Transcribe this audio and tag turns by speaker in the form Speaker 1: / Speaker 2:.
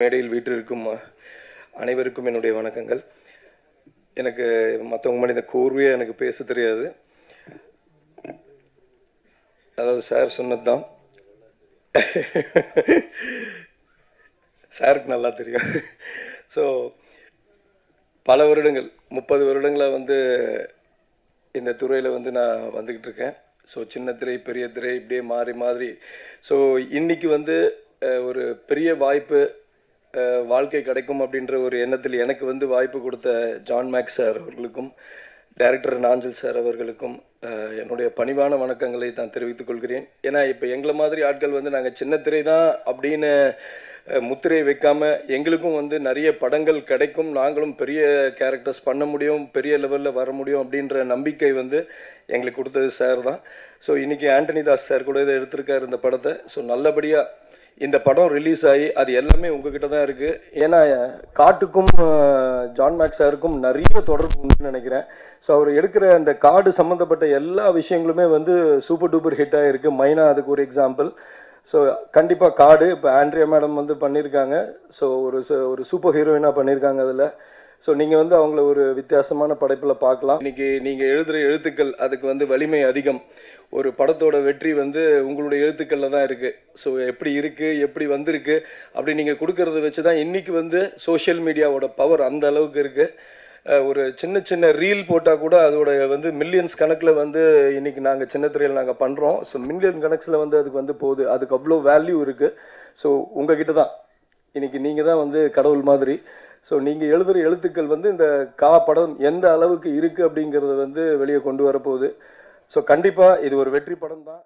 Speaker 1: மேடையில் வீற்றிருக்கும் அனைவருக்கும் என்னுடைய வணக்கங்கள். எனக்கு மற்றவங்க மாதிரி இந்த கோர்வையாக எனக்கு பேச தெரியாது. அதாவது சார் சொன்னதுதான். சாருக்கு நல்லா தெரியும். ஸோ பல வருடங்கள் முப்பது வருடங்களாக வந்து இந்த துறையில் வந்து நான் வந்துக்கிட்டு இருக்கேன். ஸோ சின்ன திரை பெரிய திரை இப்படியே மாறி மாதிரி ஸோ இன்னைக்கு வந்து ஒரு பெரிய வாய்ப்பு வாழ்க்கை கிடைக்கும் அப்படின்ற ஒரு எண்ணத்தில் எனக்கு வந்து வாய்ப்பு கொடுத்த ஜான் மேக்ஸ் சார் அவர்களுக்கும் டைரக்டர் நாஞ்சல் சார் அவர்களுக்கும் என்னுடைய பணிவான வணக்கங்களை நான் தெரிவித்துக் கொள்கிறேன். ஏன்னா இப்போ எங்களை மாதிரி ஆட்கள் வந்து நாங்கள் சின்ன திரை தான் அப்படின்னு முத்திரையை முத்திரை வைக்காம எங்களுக்கும் வந்து நிறைய படங்கள் கிடைக்கும். நாங்களும் பெரிய கேரக்டர்ஸ் பண்ண முடியும் பெரிய லெவலில் வர முடியும் அப்படின்ற நம்பிக்கை வந்து எங்களுக்கு கொடுத்தது சார் தான். ஸோ இன்னைக்கு ஆண்டனி தாஸ் சார் கூட இதை எடுத்திருக்காரு இந்த படத்தை. ஸோ நல்லபடியாக இந்த படம் ரிலீஸ் ஆகி அது எல்லாமே உங்ககிட்ட தான் இருக்கு. ஏன்னா காட்டுக்கும் ஜான் மேக்ஸ் சாருக்கும் நிறைய தொடர்பு உண்டுன்னு நினைக்கிறேன். ஸோ அவர் எடுக்கிற அந்த காடு சம்மந்தப்பட்ட எல்லா விஷயங்களுமே வந்து சூப்பர் டூப்பர் ஹிட் ஆகிருக்கு மைனா அதுக்கு ஒரு எக்ஸாம்பிள் ஸோ கண்டிப்பாக காடு இப்போ ஆண்ட்ரியா மேடம் வந்து பண்ணியிருக்காங்க ஸோ ஒரு ஒரு சூப்பர் ஹீரோயினாக பண்ணியிருக்காங்க அதில். ஸோ நீங்கள் வந்து அவங்கள ஒரு வித்தியாசமான படைப்பில் பார்க்கலாம். இன்னைக்கு நீங்கள் எழுதுகிற எழுத்துக்கள் அதுக்கு வந்து வலிமை அதிகம். ஒரு படத்தோட வெற்றி வந்து உங்களுடைய எழுத்துக்களில் தான் இருக்குது ஸோ எப்படி இருக்குது எப்படி வந்திருக்கு அப்படி நீங்கள் கொடுக்கறத வச்சு தான் இன்றைக்கி வந்து சோஷியல் மீடியாவோட பவர் அந்த அளவுக்கு இருக்குது ஒரு சின்ன சின்ன ரீல் போட்டால் கூட அதோட வந்து மில்லியன்ஸ் கணக்கில் வந்து இன்றைக்கி நாங்கள் சின்ன திரையில் நாங்கள் பண்ணுறோம் ஸோ மில்லியன் கணக்கில் வந்து அதுக்கு வந்து போகுது. அதுக்கு அவ்வளோ வேல்யூ இருக்குது ஸோ உங்ககிட்ட தான் இன்றைக்கி நீங்கள் தான் வந்து கடவுள் மாதிரி. ஸோ நீங்கள் எழுதுகிற எழுத்துக்கள் வந்து இந்த கா படம் எந்த அளவுக்கு இருக்குது அப்படிங்கிறத வந்து வெளியே கொண்டு வரப்போகுது. ஸோ கண்டிப்பாக இது ஒரு வெற்றி படம் தான்